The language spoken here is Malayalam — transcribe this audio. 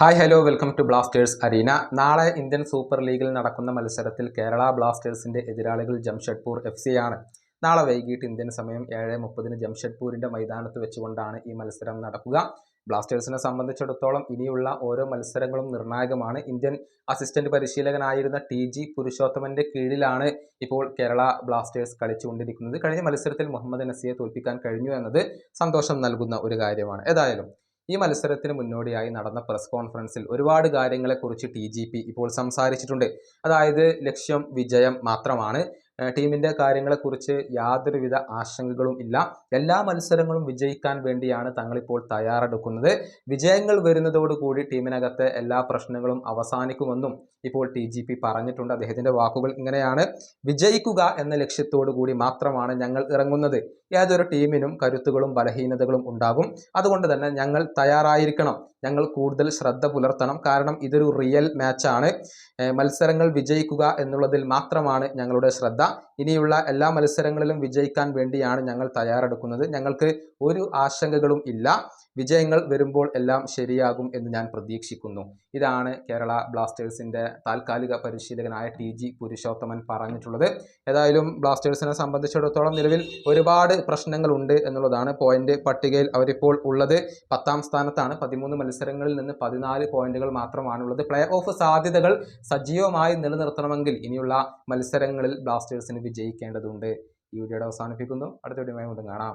Hi hello welcome to Blasters Arena നാളെ ഇന്ത്യൻ സൂപ്പർ ലീഗിൽ നടക്കുന്ന മത്സരത്തിൽ കേരള ബ്ലാസ്റ്റേഴ്സിന്റെ എതിരാളികൾ ജംഷഡ്പൂർ എഫ് സി ആണ്. നാളെ വൈകിട്ട് ഇന്ത്യൻ സമയം ഏഴ് മുപ്പതിന് ജംഷഡ്പൂരിന്റെ മൈതാനത്ത് വെച്ചുകൊണ്ടാണ് ഈ മത്സരം നടക്കുക. ബ്ലാസ്റ്റേഴ്സിനെ സംബന്ധിച്ചിടത്തോളം ഇനിയുള്ള ഓരോ മത്സരങ്ങളും നിർണായകമാണ്. ഇന്ത്യൻ അസിസ്റ്റന്റ് പരിശീലകനായിരുന്ന ടി ജി പുരുഷോത്തമന്റെ കീഴിലാണ് ഇപ്പോൾ കേരള ബ്ലാസ്റ്റേഴ്സ് കളിച്ചുകൊണ്ടിരിക്കുന്നത്. കഴിഞ്ഞ മത്സരത്തിൽ മുഹമ്മദ് നസിയെ തോൽപ്പിക്കാൻ കഴിഞ്ഞു എന്നത് സന്തോഷം നൽകുന്ന ഒരു കാര്യമാണ്. ഏതായാലും ഈ മത്സരത്തിന് മുന്നോടിയായി നടന്ന പ്രസ് കോൺഫറൻസിൽ ഒരുപാട് കാര്യങ്ങളെക്കുറിച്ച് ടി ഇപ്പോൾ സംസാരിച്ചിട്ടുണ്ട്. അതായത് ലക്ഷ്യം വിജയം മാത്രമാണ്. ടീമിന്റെ കാര്യങ്ങളെക്കുറിച്ച് യാതൊരുവിധ ആശങ്കകളും ഇല്ല. എല്ലാ മത്സരങ്ങളും വിജയിക്കാൻ വേണ്ടിയാണ് തങ്ങളിപ്പോൾ തയ്യാറെടുക്കുന്നത്. വിജയങ്ങൾ വരുന്നതോടുകൂടി ടീമിനകത്തെ എല്ലാ പ്രശ്നങ്ങളും അവസാനിക്കുമെന്നും ഇപ്പോൾ ടി ജി പി പറഞ്ഞിട്ടുണ്ട്. അദ്ദേഹത്തിന്റെ വാക്കുകൾ ഇങ്ങനെയാണ്. വിജയിക്കുക എന്ന ലക്ഷ്യത്തോടു കൂടി മാത്രമാണ് ഞങ്ങൾ ഇറങ്ങുന്നത്. ഏതൊരു ടീമിനും കരുത്തുകളും ബലഹീനതകളും ഉണ്ടാകും. അതുകൊണ്ട് തന്നെ ഞങ്ങൾ തയ്യാറായിരിക്കണം. ഞങ്ങൾ കൂടുതൽ ശ്രദ്ധ പുലർത്തണം. കാരണം ഇതൊരു റിയൽ മാച്ചാണ്. മത്സരങ്ങൾ വിജയിക്കുക എന്നുള്ളതിൽ മാത്രമാണ് ഞങ്ങളുടെ ശ്രദ്ധ. ഇനിയുള്ള എല്ലാ മത്സരങ്ങളിലും വിജയിക്കാൻ വേണ്ടിയാണ് ഞങ്ങൾ തയ്യാറെടുക്കുന്നത്. ഞങ്ങൾക്ക് ഒരു ആശങ്കകളും ഇല്ല. വിജയങ്ങൾ വരുമ്പോൾ എല്ലാം ശരിയാകും എന്ന് ഞാൻ പ്രതീക്ഷിക്കുന്നു. ഇതാണ് കേരള ബ്ലാസ്റ്റേഴ്സിന്റെ താൽക്കാലിക പരിശീലകനായ ടി ജി പുരുഷോത്തമൻ പറഞ്ഞിട്ടുള്ളത്. ഏതായാലും ബ്ലാസ്റ്റേഴ്സിനെ സംബന്ധിച്ചിടത്തോളം നിലവിൽ ഒരുപാട് പ്രശ്നങ്ങളുണ്ട് എന്നുള്ളതാണ് പോയിന്റ് പട്ടികയിൽ അവരിപ്പോൾ ഉള്ളത്. പത്താം സ്ഥാനത്താണ്. പതിമൂന്ന് മത്സരങ്ങളിൽ നിന്ന് പതിനാല് പോയിന്റുകൾ മാത്രമാണുള്ളത്. പ്ലേ ഓഫ് സാധ്യതകൾ സജീവമായി നിലനിർത്തണമെങ്കിൽ ഇനിയുള്ള മത്സരങ്ങളിൽ ബ്ലാസ്റ്റേഴ്സിന് വിജയിക്കേണ്ടതുണ്ട്. ഈ വീഡിയോയുടെ അവസാനിപ്പിക്കുന്നു. അടുത്ത വീഡിയോ വീണ്ടും കാണാം.